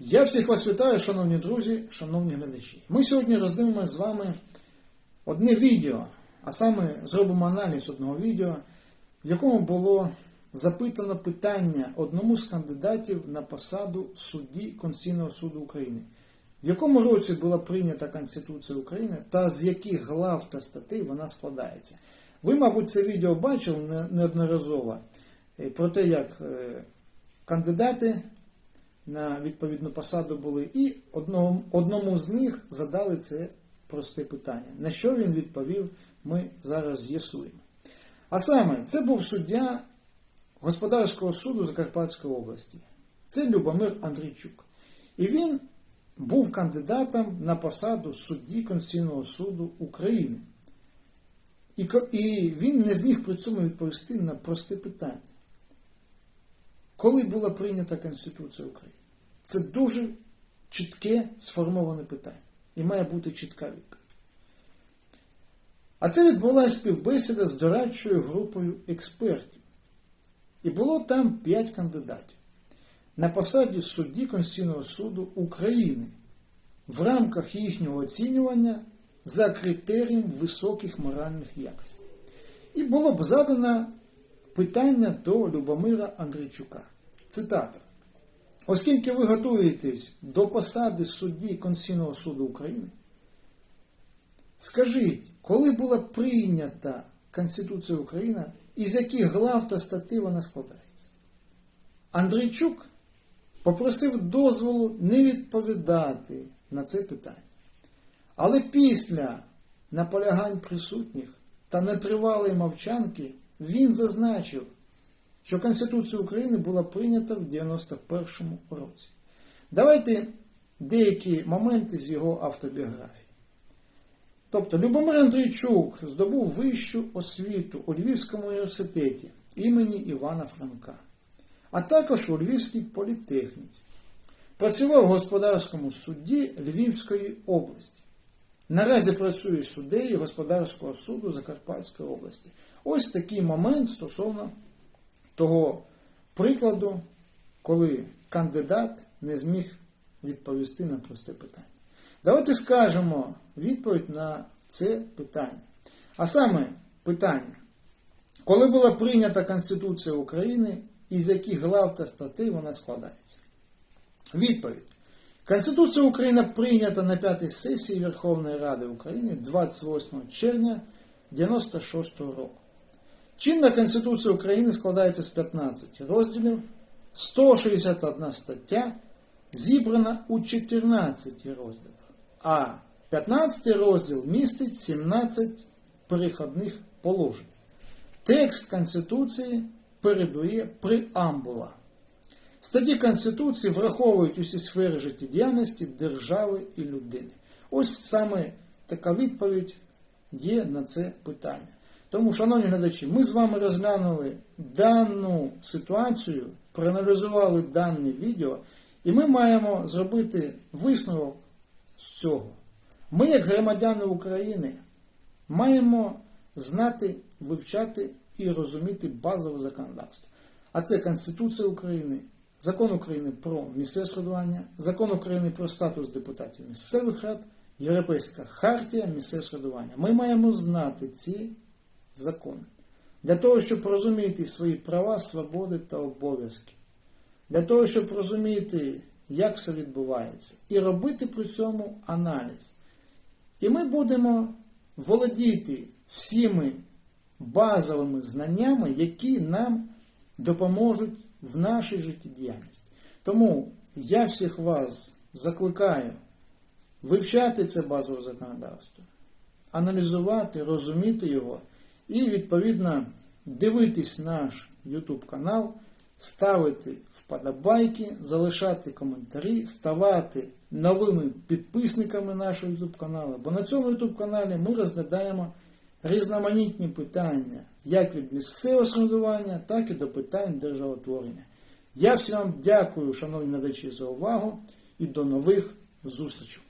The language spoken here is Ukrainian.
Я всіх вас вітаю, шановні друзі, шановні глядачі. Ми сьогодні роздивимося з вами одне відео, а саме зробимо аналіз одного відео, в якому було запитано питання одному з кандидатів на посаду судді Конституційного суду України. В якому році була прийнята Конституція України та з яких глав та статей вона складається? Ви, мабуть, це відео бачили неодноразово е, про те, як е, кандидати на відповідну посаду були, і одного, одному з них задали це просте питання. На що він відповів, ми зараз з'ясуємо. А саме, це був суддя Господарського суду Закарпатської області. Це Любомир Андрійчук. І він був кандидатом на посаду судді Конституційного суду України. І він не зміг при цьому відповісти на просте питання. Коли була прийнята Конституція України? Це дуже чітке сформоване питання. І має бути чітка відповідь. А це відбулася співбесіда з дорадчою групою експертів. І було там п'ять кандидатів на посаді судді Конституційного суду України в рамках їхнього оцінювання за критерієм високих моральних якостей. І було б задано питання до Любомира Андрійчука. Цитата. Оскільки ви готуєтесь до посади судді Конституційного суду України, скажіть, коли була прийнята Конституція України і з яких глав та статей вона складається? Андрійчук попросив дозволу не відповідати на це питання. Але після наполягань присутніх та нетривалої мовчанки він зазначив, що Конституція України була прийнята в 91-му році. Давайте деякі моменти з його автобіографії. Тобто Любомир Андрійчук здобув вищу освіту у Львівському університеті імені Івана Франка, а також у Львівській політехніці. Працював в господарському суді Львівської області. Наразі працює суддею господарського суду Закарпатської області. Ось такий момент стосовно того прикладу, коли кандидат не зміг відповісти на просте питання. Давайте скажемо відповідь на це питання. А саме питання, коли була прийнята Конституція України і з яких глав та статей вона складається? Відповідь. Конституція України прийнята на п'ятій сесії Верховної Ради України 28 червня 96 року. Чинна Конституція України складається з 15 розділів, 161 стаття, зібрана у 14 розділах, а 15 розділ містить 17 переходних положень. Текст Конституції передує преамбула. Статті Конституції враховують усі сфери життєдіяльності держави і людини. Ось саме така відповідь є на це питання. Тому, шановні глядачі, ми з вами розглянули дану ситуацію, проаналізували дане відео, і ми маємо зробити висновок з цього. Ми, як громадяни України, маємо знати, вивчати і розуміти базове законодавство. А це Конституція України, Закон України про місцеве самоврядування, Закон України про статус депутатів місцевих рад, Європейська хартія місцевого самоврядування. Ми маємо знати ці закони для того, щоб розуміти свої права, свободи та обов'язки, для того, щоб розуміти, як все відбувається, і робити при цьому аналіз. І ми будемо володіти всіми базовими знаннями, які нам допоможуть в нашій життєдіяльності. Тому я всіх вас закликаю вивчати це базове законодавство, аналізувати, розуміти його і, відповідно, дивитись наш YouTube канал, ставити вподобайки, залишати коментарі, ставати новими підписниками нашого YouTube каналу. Бо на цьому YouTube каналі ми розглядаємо різноманітні питання, як від місцевого самоврядування, так і до питань державотворення. Я всім вам дякую, шановні глядачі, за увагу і до нових зустрічей.